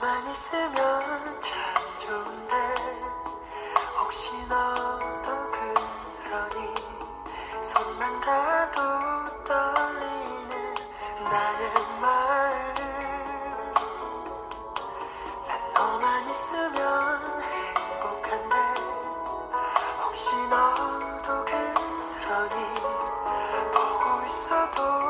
너만 있으면 참 좋은데 혹시 너도 그러니 손만 가도 떨리는 나의 마음 난 너만 있으면 행복한데 혹시 너도 그러니 보고 있어도